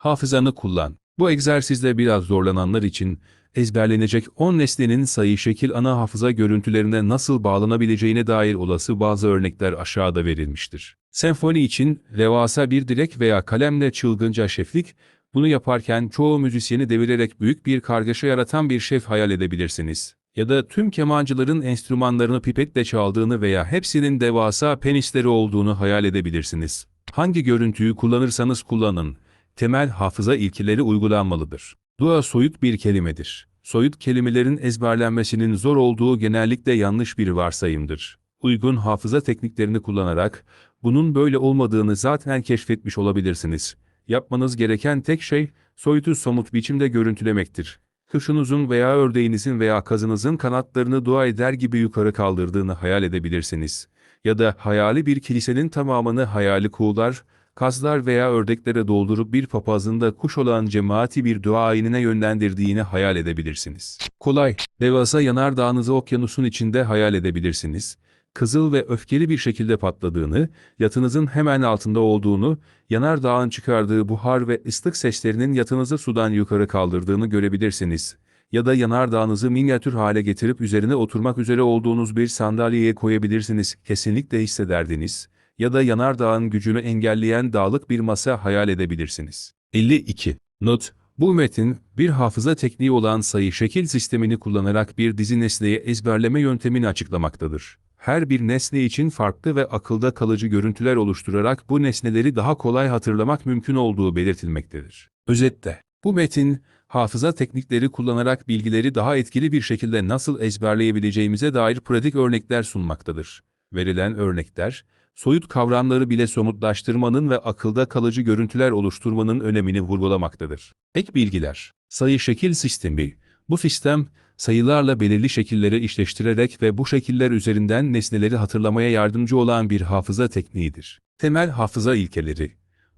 Hafızanı kullan. Bu egzersizde biraz zorlananlar için ezberlenecek 10 nesnenin sayı şekil ana hafıza görüntülerine nasıl bağlanabileceğine dair olası bazı örnekler aşağıda verilmiştir. Senfoni için devasa bir direk veya kalemle çılgınca şeflik, bunu yaparken çoğu müzisyeni devirerek büyük bir kargaşa yaratan bir şef hayal edebilirsiniz. Ya da tüm kemancıların enstrümanlarını pipetle çaldığını veya hepsinin devasa penisleri olduğunu hayal edebilirsiniz. Hangi görüntüyü kullanırsanız kullanın, temel hafıza ilkeleri uygulanmalıdır. Dua soyut bir kelimedir. Soyut kelimelerin ezberlenmesinin zor olduğu genellikle yanlış bir varsayımdır. Uygun hafıza tekniklerini kullanarak bunun böyle olmadığını zaten keşfetmiş olabilirsiniz. Yapmanız gereken tek şey soyutu somut biçimde görüntülemektir. Kuşunuzun veya ördeğinizin veya kazınızın kanatlarını dua eder gibi yukarı kaldırdığını hayal edebilirsiniz. Ya da hayali bir kilisenin tamamını hayali kuğular, kazlar veya ördeklere doldurup bir papazın da kuş olan cemaati bir dua ayinine yönlendirdiğini hayal edebilirsiniz. Kolay, devasa yanardağınızı okyanusun içinde hayal edebilirsiniz. Kızıl ve öfkeli bir şekilde patladığını, yatınızın hemen altında olduğunu, yanardağın çıkardığı buhar ve ıslık seslerinin yatınızı sudan yukarı kaldırdığını görebilirsiniz. Ya da yanardağınızı minyatür hale getirip üzerine oturmak üzere olduğunuz bir sandalyeye koyabilirsiniz, kesinlikle hissederdiniz. Ya da yanardağın gücünü engelleyen dağlık bir masa hayal edebilirsiniz. 52. Not bu metin, bir hafıza tekniği olan sayı şekil sistemini kullanarak bir dizi nesneyi ezberleme yöntemini açıklamaktadır. Her bir nesne için farklı ve akılda kalıcı görüntüler oluşturarak bu nesneleri daha kolay hatırlamak mümkün olduğu belirtilmektedir. Özetle, bu metin, hafıza teknikleri kullanarak bilgileri daha etkili bir şekilde nasıl ezberleyebileceğimize dair pratik örnekler sunmaktadır. Verilen örnekler, soyut kavramları bile somutlaştırmanın ve akılda kalıcı görüntüler oluşturmanın önemini vurgulamaktadır. Ek bilgiler, sayı şekil sistemi, bu sistem, sayılarla belirli şekilleri işleştirerek ve bu şekiller üzerinden nesneleri hatırlamaya yardımcı olan bir hafıza tekniğidir. Temel hafıza ilkeleri.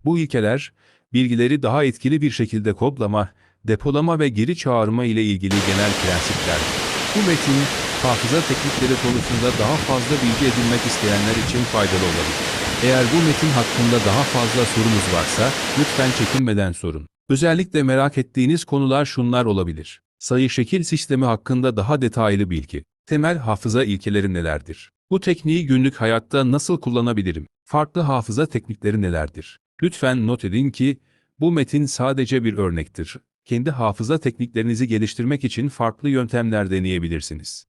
Bu ilkeler, bilgileri daha etkili bir şekilde kodlama, depolama ve geri çağırma ile ilgili genel prensiplerdir. Bu metin, hafıza teknikleri konusunda daha fazla bilgi edinmek isteyenler için faydalı olabilir. Eğer bu metin hakkında daha fazla sorunuz varsa, lütfen çekinmeden sorun. Özellikle merak ettiğiniz konular şunlar olabilir. Sayı şekil sistemi hakkında daha detaylı bilgi. Temel hafıza ilkeleri nelerdir? Bu tekniği günlük hayatta nasıl kullanabilirim? Farklı hafıza teknikleri nelerdir? Lütfen not edin ki, bu metin sadece bir örnektir. Kendi hafıza tekniklerinizi geliştirmek için farklı yöntemler deneyebilirsiniz.